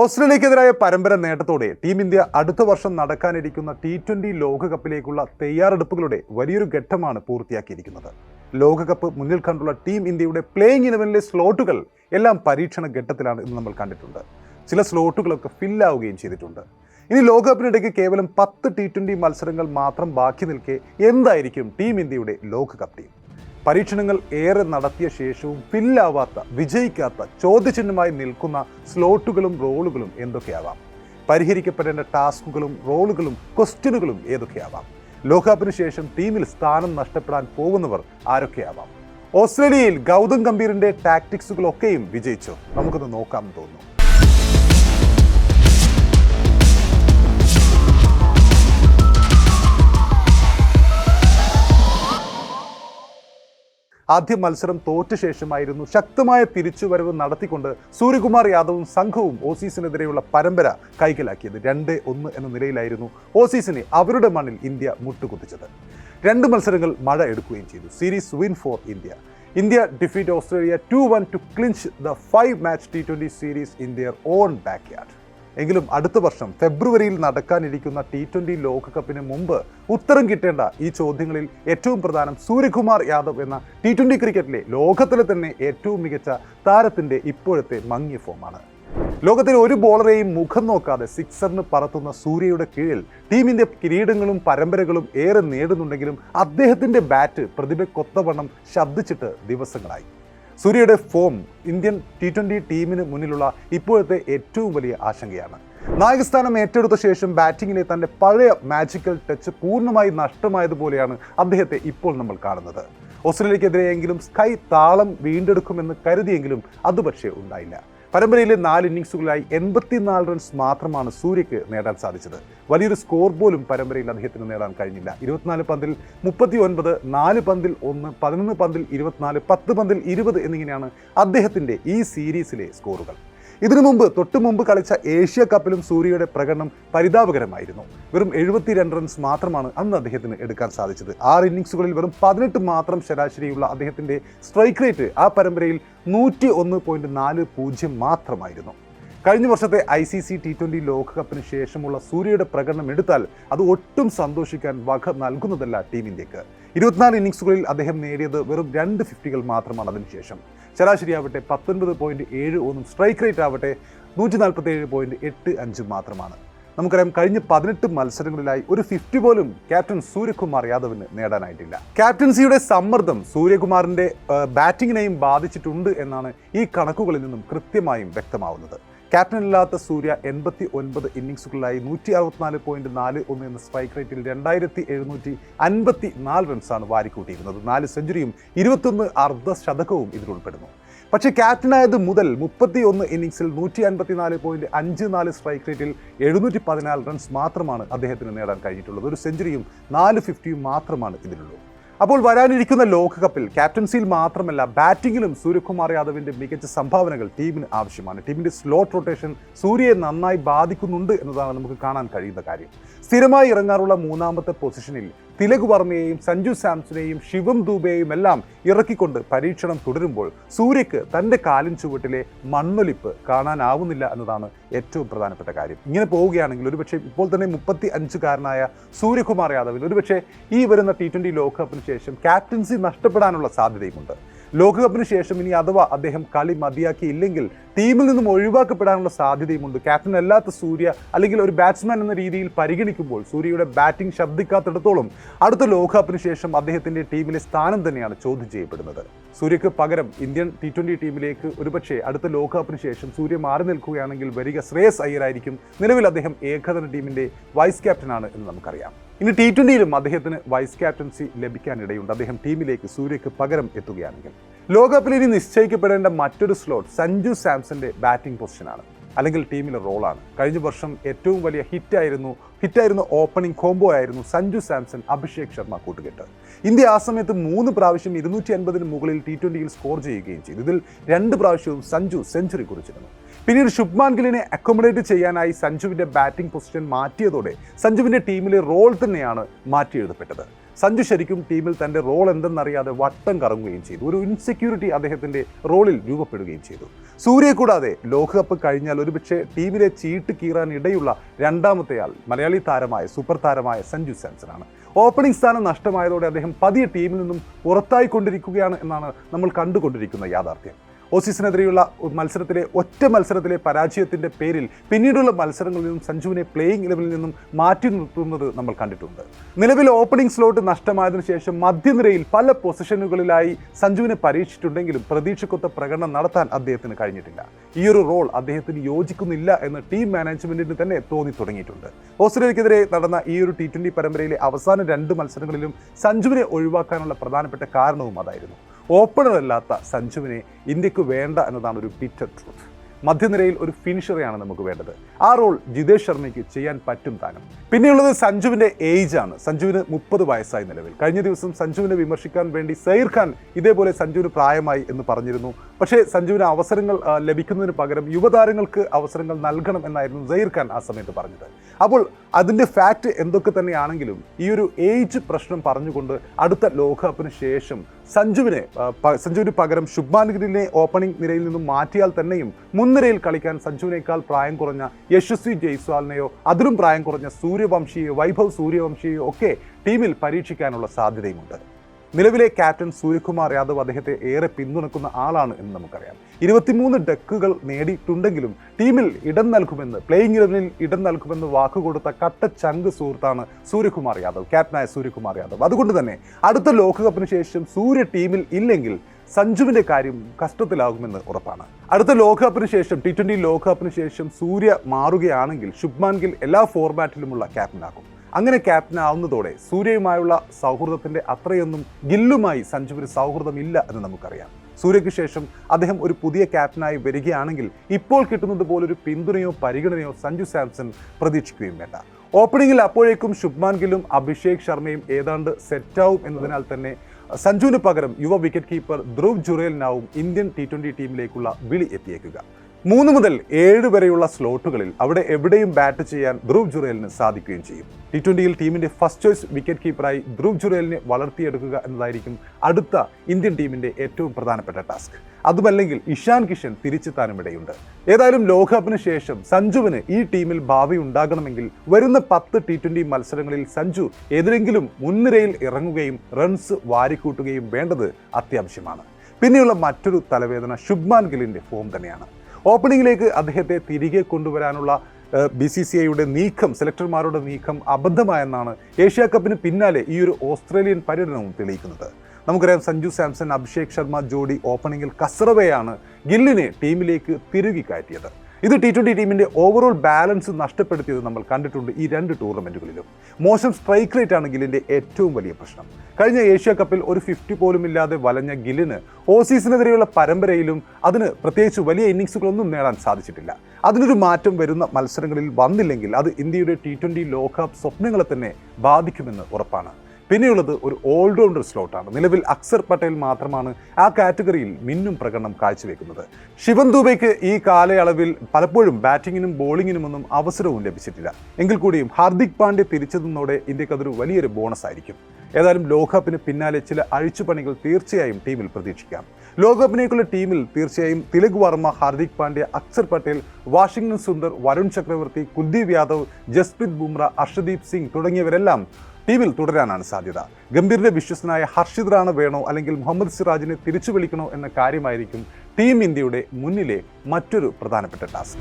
ഓസ്ട്രേലിയക്കെതിരായ പരമ്പര നേട്ടത്തോടെ team India അടുത്ത വർഷം നടക്കാനിരിക്കുന്ന ടി ട്വന്റി ലോകകപ്പിലേക്കുള്ള തയ്യാറെടുപ്പുകളുടെ വലിയൊരു ഘട്ടമാണ് പൂർത്തിയാക്കിയിരിക്കുന്നത്. ലോകകപ്പ് മുന്നിൽ കണ്ടുള്ള ടീം ഇന്ത്യയുടെ പ്ലേയിങ് ഇലവനിലെ സ്ലോട്ടുകൾ എല്ലാം പരീക്ഷണ ഘട്ടത്തിലാണ് ഇന്ന് നമ്മൾ കണ്ടിട്ടുണ്ട്. ചില സ്ലോട്ടുകളൊക്കെ ഫില്ലാവുകയും ചെയ്തിട്ടുണ്ട്. ഇനി ലോകകപ്പിനിടയ്ക്ക് കേവലം പത്ത് ടി ട്വന്റി മത്സരങ്ങൾ മാത്രം ബാക്കി നിൽക്കെ എന്തായിരിക്കും ടീം ഇന്ത്യയുടെ ലോകകപ്പ് ടീം? പരീക്ഷണങ്ങൾ ഏറെ നടത്തിയ ശേഷവും ഫില്ലാവാത്ത വിജയിക്കാത്ത ചോദ്യചിഹ്നമായി നിൽക്കുന്ന സ്ലോട്ടുകളും റോളുകളും എന്തൊക്കെയാവാം? പരിഹരിക്കപ്പെടേണ്ട ടാസ്കുകളും റോളുകളും ക്വസ്റ്റ്യനുകളും ഏതൊക്കെയാവാം? ലോകകപ്പിന് ശേഷം ടീമിൽ സ്ഥാനം നഷ്ടപ്പെടാൻ പോകുന്നവർ ആരൊക്കെയാവാം? ഓസ്ട്രേലിയയിൽ ഗൗതം ഗംഭീറിന്റെ ടാക്ടിക്സുകളൊക്കെയും വിജയിച്ചു. നമുക്കൊന്ന് നോക്കാമെന്ന് തോന്നുന്നു. ആദ്യ മത്സരം തോറ്റ ശേഷമായിരുന്നു ശക്തമായ തിരിച്ചുവരവ് നടത്തിക്കൊണ്ട് സൂര്യകുമാർ യാദവും സംഘവും ഓസീസിനെതിരെയുള്ള പരമ്പര കൈക്കലാക്കിയത് രണ്ട് ഒന്ന് എന്ന നിലയിലായിരുന്നു ഓസീസിനെ അവരുടെ മണ്ണിൽ ഇന്ത്യ മുട്ടുകുത്തിച്ചത്. രണ്ട് മത്സരങ്ങൾ മഴ എടുക്കുകയും ചെയ്തു. Series win for India. India defeat Australia two one to clinch the five match T twenty series in own backyard എങ്കിലും അടുത്ത വർഷം ഫെബ്രുവരിയിൽ നടക്കാനിരിക്കുന്ന ടി ട്വന്റി ലോകകപ്പിന് മുമ്പ് ഉത്തരം കിട്ടേണ്ട ഈ ചോദ്യങ്ങളിൽ ഏറ്റവും പ്രധാനം സൂര്യകുമാർ യാദവ് എന്ന ടി ട്വന്റി ക്രിക്കറ്റിലെ ലോകത്തിലെ തന്നെ ഏറ്റവും മികച്ച താരത്തിന്റെ ഇപ്പോഴത്തെ മങ്ങിയ ഫോമാണ്. ലോകത്തിലെ ഒരു ബോളറെയും മുഖം നോക്കാതെ സിക്സറിന് പറത്തുന്ന സൂര്യയുടെ കീഴിൽ ടീമിന്റെ കിരീടങ്ങളും പരമ്പരകളും ഏറെ നേടുന്നുണ്ടെങ്കിലും അദ്ദേഹത്തിന്റെ ബാറ്റ് പ്രതിഭ കൊത്തവണ്ണം ശബ്ദിച്ചിട്ട് ദിവസങ്ങളായി. സൂര്യയുടെ ഫോം ഇന്ത്യൻ ടി ട്വന്റി ടീമിന് മുന്നിലുള്ള ഇപ്പോഴത്തെ ഏറ്റവും വലിയ ആശങ്കയാണ്. നായകസ്ഥാനം ഏറ്റെടുത്ത ശേഷം ബാറ്റിങ്ങിലെ തന്റെ പഴയ മാജിക്കൽ ടച്ച് പൂർണമായി നഷ്ടമായതുപോലെയാണ് അദ്ദേഹത്തെ ഇപ്പോൾ നമ്മൾ കാണുന്നത്. ഓസ്ട്രേലിയക്കെതിരെയെങ്കിലും സ്കൈ താളം വീണ്ടെടുക്കുമെന്ന് കരുതിയെങ്കിലും അത് പക്ഷേ ഉണ്ടായില്ല. പരമ്പരയിലെ നാല് ഇന്നിങ്സുകളായി എൺപത്തിനാല് റൺസ് മാത്രമാണ് സൂര്യക്ക് നേടാൻ സാധിച്ചത്. വലിയൊരു സ്കോർ പോലും പരമ്പരയിൽ അദ്ദേഹത്തിന് നേടാൻ കഴിഞ്ഞില്ല. ഇരുപത്തിനാല് പന്തിൽ മുപ്പത്തി ഒൻപത് നാല് പന്തിൽ ഒന്ന് പതിനൊന്ന് പന്തിൽ ഇരുപത്തിനാല് പത്ത് പന്തിൽ ഇരുപത് എന്നിങ്ങനെയാണ് അദ്ദേഹത്തിന്റെ ഈ സീരീസിലെ സ്കോറുകൾ ഇതിനു മുമ്പ് തൊട്ടു മുമ്പ് കളിച്ച ഏഷ്യ കപ്പിലും സൂര്യയുടെ പ്രകടനം പരിതാപകരമായിരുന്നു. വെറും എഴുപത്തിരണ്ട് റൺസ് മാത്രമാണ് അന്ന് അദ്ദേഹത്തിന് എടുക്കാൻ സാധിച്ചത്. ആറ് ഇന്നിങ്സുകളിൽ വെറും പതിനെട്ട് മാത്രം ശരാശരിയുള്ള അദ്ദേഹത്തിന്റെ സ്ട്രൈക്ക് റേറ്റ് ആ പരമ്പരയിൽ നൂറ്റി ഒന്ന് പോയിന്റ് നാല് പൂജ്യം മാത്രമായിരുന്നു. കഴിഞ്ഞ വർഷത്തെ I C C T twenty ലോകകപ്പിന് ശേഷമുള്ള സൂര്യയുടെ പ്രകടനം എടുത്താൽ അത് ഒട്ടും സന്തോഷിക്കാൻ വക നൽകുന്നതല്ല ടീം ഇന്ത്യയ്ക്ക് ഇരുപത്തിനാല് ഇന്നിങ്സുകളിൽ അദ്ദേഹം നേടിയത് വെറും രണ്ട് ഫിഫ്റ്റികൾ മാത്രമാണ് അതിനുശേഷം. ശരാശരിയാവട്ടെ പത്തൊൻപത് പോയിന്റ് ഏഴ് ഒന്നും സ്ട്രൈക്ക് റേറ്റ് ആവട്ടെ നൂറ്റി നാൽപ്പത്തി ഏഴ് പോയിന്റ് എട്ട് അഞ്ചും മാത്രമാണ്. നമുക്കറിയാം കഴിഞ്ഞ പതിനെട്ട് മത്സരങ്ങളിലായി ഒരു ഫിഫ്റ്റി പോലും ക്യാപ്റ്റൻ സൂര്യകുമാർ യാദവിന് നേടാനായിട്ടില്ല. ക്യാപ്റ്റൻസിയുടെ സമ്മർദ്ദം സൂര്യകുമാറിന്റെ ബാറ്റിങ്ങിനെയും ബാധിച്ചിട്ടുണ്ട് എന്നാണ് ഈ കണക്കുകളിൽ നിന്നും കൃത്യമായും വ്യക്തമാവുന്നത്. ക്യാപ്റ്റനില്ലാത്ത സൂര്യ എൺപത്തി ഒൻപത് ഇന്നിങ്സുകളിലായി നൂറ്റി അറുപത്തിനാല് പോയിന്റ് നാല് ഒന്ന് എന്ന സ്ട്രൈക്ക് റേറ്റിൽ രണ്ടായിരത്തി എഴുന്നൂറ്റി അൻപത്തി നാല് റൺസാണ് വാരിക്കൂട്ടിയിരുന്നത്. നാല് സെഞ്ചുറിയും ഇരുപത്തൊന്ന് അർദ്ധ ശതകവും ഇതിൽ ഉൾപ്പെടുന്നു. പക്ഷേ ക്യാപ്റ്റനായത് മുതൽ മുപ്പത്തി ഒന്ന് ഇന്നിങ്സിൽ നൂറ്റി അൻപത്തിനാല് പോയിന്റ് അഞ്ച് നാല് സ്ട്രൈക്ക് റേറ്റിൽ എഴുന്നൂറ്റി പതിനാല് റൺസ് മാത്രമാണ് അദ്ദേഹത്തിന് നേടാൻ കഴിഞ്ഞിട്ടുള്ളത്. ഒരു സെഞ്ചുറിയും നാല് ഫിഫ്റ്റിയും മാത്രമാണ് ഇതിലുള്ളൂ അപ്പോൾ വരാനിരിക്കുന്ന ലോകകപ്പിൽ ക്യാപ്റ്റൻസിയിൽ മാത്രമല്ല ബാറ്റിങ്ങിലും സൂര്യകുമാർ യാദവിന്റെ മികച്ച സംഭാവനകൾ ടീമിന് ആവശ്യമാണ്. ടീമിന്റെ സ്ലോട്ട് റൊട്ടേഷൻ സൂര്യയെ നന്നായി ബാധിക്കുന്നുണ്ട് എന്നതാണ് നമുക്ക് കാണാൻ കഴിയുന്ന കാര്യം. സ്ഥിരമായി ഇറങ്ങാറുള്ള മൂന്നാമത്തെ പൊസിഷനിൽ തിലക് വർമ്മയെയും സഞ്ജു സാംസണെയും ശിവം ദൂബെയും എല്ലാം ഇറക്കിക്കൊണ്ട് പരീക്ഷണം തുടരുമ്പോൾ സൂര്യക്ക് തന്റെ കാലിൻ ചുവട്ടിലെ മണ്ണൊലിപ്പ് കാണാനാവുന്നില്ല എന്നതാണ് ഏറ്റവും പ്രധാനപ്പെട്ട കാര്യം. ഇങ്ങനെ പോവുകയാണെങ്കിൽ ഒരുപക്ഷെ ഇപ്പോൾ തന്നെ മുപ്പത്തി അഞ്ചുകാരനായ സൂര്യകുമാർ യാദവിന് ഒരുപക്ഷെ ഈ വരുന്ന ടി ട്വന്റി ലോകകപ്പിന് ശേഷം ക്യാപ്റ്റൻസി നഷ്ടപ്പെടാനുള്ള സാധ്യതയുമുണ്ട്. ലോകകപ്പിന് ശേഷം ഇനി അഥവാ അദ്ദേഹം കളി മതിയാക്കിയില്ലെങ്കിൽ ടീമിൽ നിന്നും ഒഴിവാക്കപ്പെടാനുള്ള സാധ്യതയുമുണ്ട്. ക്യാപ്റ്റൻ അല്ലാത്ത സൂര്യ അല്ലെങ്കിൽ ഒരു ബാറ്റ്സ്മാൻ എന്ന രീതിയിൽ പരിഗണിക്കുമ്പോൾ സൂര്യയുടെ ബാറ്റിംഗ് ശബ്ദിക്കാത്തിടത്തോളം അടുത്ത ലോകകപ്പിന് ശേഷം അദ്ദേഹത്തിന്റെ ടീമിലെ സ്ഥാനം തന്നെയാണ് ചോദ്യം ചെയ്യപ്പെടുന്നത്. സൂര്യക്ക് പകരം ഇന്ത്യൻ ടി ട്വന്റി ടീമിലേക്ക് ഒരുപക്ഷെ അടുത്ത ലോകകപ്പിന് ശേഷം സൂര്യ മാറി നിൽക്കുകയാണെങ്കിൽ വരിക ശ്രേയസ് അയ്യരായിരിക്കും. നിലവിൽ അദ്ദേഹം ഏകദിന ടീമിന്റെ വൈസ് ക്യാപ്റ്റനാണ് എന്ന് നമുക്കറിയാം. ഇനി ടി ട്വന്റിയിലും അദ്ദേഹത്തിന് വൈസ് ക്യാപ്റ്റൻസി ലഭിക്കാനിടയുണ്ട്. അദ്ദേഹം ടീമിലേക്ക് സൂര്യക്ക് പകരം എത്തുകയാണെങ്കിൽ. ലോകകപ്പിൽ ഇനി നിശ്ചയിക്കപ്പെടേണ്ട മറ്റൊരു സ്ലോട്ട് സഞ്ജു സാംസന്റെ ബാറ്റിംഗ് പൊസിഷനാണ് അല്ലെങ്കിൽ ടീമിലെ റോളാണ്. കഴിഞ്ഞ വർഷം ഏറ്റവും വലിയ ഹിറ്റായിരുന്നു ഹിറ്റായിരുന്ന ഓപ്പണിംഗ് കോംബോ ആയിരുന്നു സഞ്ജു സാംസൺ അഭിഷേക് ശർമ്മ കൂട്ടുകെട്ട്. ഇന്ത്യ ആ സമയത്ത് മൂന്ന് പ്രാവശ്യം ഇരുന്നൂറ്റി അൻപതിന് മുകളിൽ ടി ട്വന്റിയിൽ സ്കോർ ചെയ്യുകയും ചെയ്തു. ഇതിൽ രണ്ട് പ്രാവശ്യവും സഞ്ജു സെഞ്ചുറി കുറിച്ചിരുന്നു. പിന്നീട് ശുഭ്മാൻ ഗില്ലിനെ അക്കോമഡേറ്റ് ചെയ്യാനായി സഞ്ജുവിന്റെ ബാറ്റിംഗ് പൊസിഷൻ മാറ്റിയതോടെ സഞ്ജുവിന്റെ ടീമിലെ റോൾ തന്നെയാണ് മാറ്റി എഴുതപ്പെട്ടത്. സഞ്ജു ശരിക്കും ടീമിൽ തന്റെ റോൾ എന്തെന്നറിയാതെ വട്ടം കറങ്ങുകയും ചെയ്തു. ഒരു ഇൻസെക്യൂരിറ്റി അദ്ദേഹത്തിന്റെ റോളിൽ രൂപപ്പെടുകയും ചെയ്തു. സൂര്യയെ കൂടാതെ ലോകകപ്പ് കഴിഞ്ഞാൽ ഒരുപക്ഷെ ടീമിലെ ചീട്ട് കീറാൻ ഇടയുള്ള രണ്ടാമത്തെയാൾ മലയാളി താരമായ സൂപ്പർ താരമായ സഞ്ജു സാംസണാണ്. ഓപ്പണിംഗ് സ്ഥാനം നഷ്ടമായതോടെ അദ്ദേഹം പതിയെ ടീമിൽ നിന്നും പുറത്തായിക്കൊണ്ടിരിക്കുകയാണ് എന്നാണ് നമ്മൾ കണ്ടുകൊണ്ടിരിക്കുന്ന യാഥാർത്ഥ്യം. ഓസീസിനെതിരെയുള്ള മത്സരത്തിലെ ഒറ്റ മത്സരത്തിലെ പരാജയത്തിന്റെ പേരിൽ പിന്നീടുള്ള മത്സരങ്ങളിൽ നിന്നും സഞ്ജുവിനെ പ്ലേയിങ് ലെവലിൽ നിന്നും മാറ്റി നിർത്തുന്നത് നമ്മൾ കണ്ടിട്ടുണ്ട്. നിലവിൽ ഓപ്പണിംഗ് സ്ലോട്ട് നഷ്ടമായതിനു ശേഷം മധ്യനിരയിൽ പല പൊസിഷനുകളിലായി സഞ്ജുവിനെ പരീക്ഷിച്ചിട്ടുണ്ടെങ്കിലും പ്രതീക്ഷക്കൊത്ത പ്രകടനം നടത്താൻ അദ്ദേഹത്തിന് കഴിഞ്ഞിട്ടില്ല. ഈ ഒരു റോൾ അദ്ദേഹത്തിന് യോജിക്കുന്നില്ല എന്ന് ടീം മാനേജ്മെന്റിന് തന്നെ തോന്നി തുടങ്ങിയിട്ടുണ്ട്. ഓസ്ട്രേലിയക്കെതിരെ നടന്ന ഈ ഒരു ടി ട്വന്റി പരമ്പരയിലെ അവസാന രണ്ട് മത്സരങ്ങളിലും സഞ്ജുവിനെ ഒഴിവാക്കാനുള്ള പ്രധാനപ്പെട്ട കാരണവും അതായിരുന്നു. ഓപ്പണർ അല്ലാത്ത സഞ്ജുവിനെ ഇന്ത്യയ്ക്ക് വേണ്ട എന്നതാണ് ഒരു ബിറ്റർ ട്രൂത്ത് മധ്യനിരയിൽ ഒരു ഫിനിഷറെയാണ് നമുക്ക് വേണ്ടത്. ആ റോൾ ജിതേഷ് ശർമ്മയ്ക്ക് ചെയ്യാൻ പറ്റും താനും. പിന്നെയുള്ളത് സഞ്ജുവിന്റെ ഏജ് ആണ് സഞ്ജുവിന് മുപ്പത് വയസ്സായി നിലവിൽ. കഴിഞ്ഞ ദിവസം സഞ്ജുവിനെ വിമർശിക്കാൻ വേണ്ടി സൈർ ഖാൻ ഇതേപോലെ സഞ്ജുവിന് പ്രായമായി എന്ന് പറഞ്ഞിരുന്നു. പക്ഷേ സഞ്ജുവിന് അവസരങ്ങൾ ലഭിക്കുന്നതിന് പകരം യുവതാരങ്ങൾക്ക് അവസരങ്ങൾ നൽകണം എന്നായിരുന്നു സൈർ ഖാൻ ആ സമയത്ത് പറഞ്ഞത്. അപ്പോൾ അതിന്റെ ഫാക്റ്റ് എന്തൊക്കെ തന്നെയാണെങ്കിലും ഈ ഒരു ഏജ് പ്രശ്നം പറഞ്ഞുകൊണ്ട് അടുത്ത ലോകകപ്പിന് ശേഷം സഞ്ജുവിനെ സഞ്ജുവിന് പകരം ശുഭ്മാൻ ഗിരിനെ ഓപ്പണിംഗ് നിരയിൽ നിന്നും മാറ്റിയാൽ തന്നെയും മുൻനിരയിൽ കളിക്കാൻ സഞ്ജുവിനേക്കാൾ പ്രായം കുറഞ്ഞ യശസ്വി ജയ്സ്വാളിനെയോ അതിലും പ്രായം കുറഞ്ഞ സൂര്യവംശിയെയോ വൈഭവ് സൂര്യവംശിയെയോ ഒക്കെ ടീമിൽ പരീക്ഷിക്കാനുള്ള സാധ്യതയുമുണ്ട്. നിലവിലെ ക്യാപ്റ്റൻ സൂര്യകുമാർ യാദവ് അദ്ദേഹത്തെ ഏറെ പിന്തുണക്കുന്ന ആളാണ് എന്ന് നമുക്കറിയാം. ഇരുപത്തിമൂന്ന് ഡെക്കുകൾ നേടിയിട്ടുണ്ടെങ്കിലും ടീമിൽ ഇടം നൽകുമെന്ന് പ്ലേയിങ് ഇലവനിൽ ഇടം നൽകുമെന്ന് വാക്കുകൊടുത്ത കട്ട ചങ്ക് സുഹൃത്താണ് സൂര്യകുമാർ യാദവ് ക്യാപ്റ്റനായ സൂര്യകുമാർ യാദവ്. അതുകൊണ്ട് തന്നെ അടുത്ത ലോകകപ്പിന് ശേഷം സൂര്യ ടീമിൽ ഇല്ലെങ്കിൽ സഞ്ജുവിന്റെ കാര്യം കഷ്ടത്തിലാകുമെന്ന് ഉറപ്പാണ്. അടുത്ത ലോകകപ്പിന് ശേഷം ടി ട്വന്റി ലോകകപ്പിന് ശേഷം സൂര്യ മാറുകയാണെങ്കിൽ ശുഭ്മാൻ ഗിൽ എല്ലാ ഫോർമാറ്റിലുമുള്ള ക്യാപ്റ്റനാകും അങ്ങനെ ക്യാപ്റ്റൻ ആവുന്നതോടെ സൂര്യയുമായുള്ള സൗഹൃദത്തിന്റെ അത്രയൊന്നും ഗില്ലുമായി സഞ്ജുവിന് സൗഹൃദമില്ല എന്ന് നമുക്കറിയാം. സൂര്യയ്ക്ക് ശേഷം അദ്ദേഹം ഒരു പുതിയ ക്യാപ്റ്റനായി വരികയാണെങ്കിൽ ഇപ്പോൾ കിട്ടുന്നത് പോലൊരു പിന്തുണയോ പരിഗണനയോ സഞ്ജു സാംസൺ പ്രതീക്ഷിക്കുകയും വേണ്ട. ഓപ്പണിംഗിൽ അപ്പോഴേക്കും ശുഭ്മാൻ ഗില്ലും അഭിഷേക് ശർമ്മയും ഏതാണ്ട് സെറ്റാവും എന്നതിനാൽ തന്നെ സഞ്ജുവിന് പകരം യുവ വിക്കറ്റ് കീപ്പർ ധ്രുവ് ജുറേലിനാവും ഇന്ത്യൻ ടി ട്വന്റി ടീമിലേക്കുള്ള വിളി എത്തിയേക്കുക. മൂന്ന് മുതൽ ഏഴ് വരെയുള്ള സ്ലോട്ടുകളിൽ അവിടെ എവിടെയും ബാറ്റ് ചെയ്യാൻ ധ്രുവ് ജുറേലിന് സാധിക്കുകയും ചെയ്യും. ടി ട്വന്റിയിൽ ടീമിന്റെ ഫസ്റ്റ് ചോയ്സ് വിക്കറ്റ് കീപ്പറായി ധ്രുവ് ജുറേലിനെ വളർത്തിയെടുക്കുക എന്നതായിരിക്കും അടുത്ത ഇന്ത്യൻ ടീമിന്റെ ഏറ്റവും പ്രധാനപ്പെട്ട ടാസ്ക് അതുമല്ലെങ്കിൽ ഇഷാൻ കിഷൻ തിരിച്ചെത്താനും ഇടയുണ്ട്. ഏതായാലും ലോകകപ്പിന് ശേഷം സഞ്ജുവിന് ഈ ടീമിൽ ഭാവി ഉണ്ടാകണമെങ്കിൽ വരുന്ന പത്ത് ടി ട്വന്റി മത്സരങ്ങളിൽ സഞ്ജു ഏതെങ്കിലും മുൻനിരയിൽ ഇറങ്ങുകയും റൺസ് വാരിക്കൂട്ടുകയും വേണ്ടത് അത്യാവശ്യമാണ്. പിന്നെയുള്ള മറ്റൊരു തലവേദന ശുഭ്മാൻ ഗില്ലിന്റെ ഫോം തന്നെയാണ്. ഓപ്പണിംഗിലേക്ക് അദ്ദേഹത്തെ തിരികെ കൊണ്ടുവരാനുള്ള ബി സി സി ഐയുടെ നീക്കം സെലക്ടർമാരുടെ നീക്കം അബദ്ധമായെന്നാണ് ഏഷ്യ കപ്പിന് പിന്നാലെ ഈ ഒരു ഓസ്ട്രേലിയൻ പര്യടനവും തെളിയിക്കുന്നത്. നമുക്കറിയാം സഞ്ജു സാംസൺ അഭിഷേക് ശർമ്മ ജോഡി ഓപ്പണിംഗിൽ കസറവയാണ് ഗില്ലിനെ ടീമിലേക്ക് തിരുകി കയറ്റിയത്. ഇത് ടി ട്വന്റി ടീമിന്റെ ഓവറോൾ ബാലൻസ് നഷ്ടപ്പെടുത്തിയത് നമ്മൾ കണ്ടിട്ടുണ്ട് ഈ രണ്ട് ടൂർണമെന്റുകളിലും മോശം സ്ട്രൈക്ക് റേറ്റ് ആണ് ഗില്ലിന്റെ ഏറ്റവും വലിയ പ്രശ്നം. കഴിഞ്ഞ ഏഷ്യ കപ്പിൽ ഒരു ഫിഫ്റ്റി പോലും ഇല്ലാതെ വലഞ്ഞ ഗില്ലിന് ഓസീസിനെതിരെയുള്ള പരമ്പരയിലും അതിന് പ്രത്യേകിച്ച് വലിയ ഇന്നിങ്സുകളൊന്നും നേടാൻ സാധിച്ചിട്ടില്ല. അതിനൊരു മാറ്റം വരുന്ന മത്സരങ്ങളിൽ വന്നില്ലെങ്കിൽ അത് ഇന്ത്യയുടെ ടി ട്വന്റി ലോകകപ്പ് സ്വപ്നങ്ങളെ തന്നെ ബാധിക്കുമെന്ന് ഉറപ്പാണ്. പിന്നെയുള്ളത് ഒരു ഓൾറൗണ്ടർ സ്ലോട്ടാണ് നിലവിൽ അക്സർ പട്ടേൽ മാത്രമാണ് ആ കാറ്റഗറിയിൽ മിന്നും പ്രകടനം കാഴ്ചവെക്കുന്നത്. ശിവൻ ദുബൈക്ക് ഈ കാലയളവിൽ പലപ്പോഴും ബാറ്റിങ്ങിനും ബോളിങ്ങിനുമൊന്നും അവസരവും ലഭിച്ചിട്ടില്ല. എങ്കിൽ കൂടിയും ഹാർദിക് പാണ്ഡ്യ തിരിച്ചെത്തുന്നതോടെ ഇന്ത്യയ്ക്ക് അതൊരു വലിയൊരു ബോണസ് ആയിരിക്കും ഏതായാലും ലോകകപ്പിന് പിന്നാലെ ചില അഴിച്ചുപണികൾ തീർച്ചയായും ടീമിൽ പ്രതീക്ഷിക്കാം. ലോകകപ്പിനേക്കുള്ള ടീമിൽ തീർച്ചയായും തിലക് വർമ്മ ഹാർദിക് പാണ്ഡ്യ അക്സർ പട്ടേൽ വാഷിംഗ്ടൺ സുന്ദർ വരുൺ ചക്രവർത്തി കുൽദീപ് യാദവ് ജസ്പ്രീത് ബുംറ അർഷദീപ് സിംഗ് തുടങ്ങിയവരെല്ലാം ടീമിൽ തുടരാനാണ് സാധ്യത. ഗംഭീറിന്റെ വിശ്വസനായ ഹർഷിത് റാണ വേണോ അല്ലെങ്കിൽ മുഹമ്മദ് സിറാജിനെ തിരിച്ചു വിളിക്കണോ എന്ന കാര്യമായിരിക്കും ടീം ഇന്ത്യയുടെ മുന്നിലെ മറ്റൊരു പ്രധാനപ്പെട്ട ടാസ്ക്.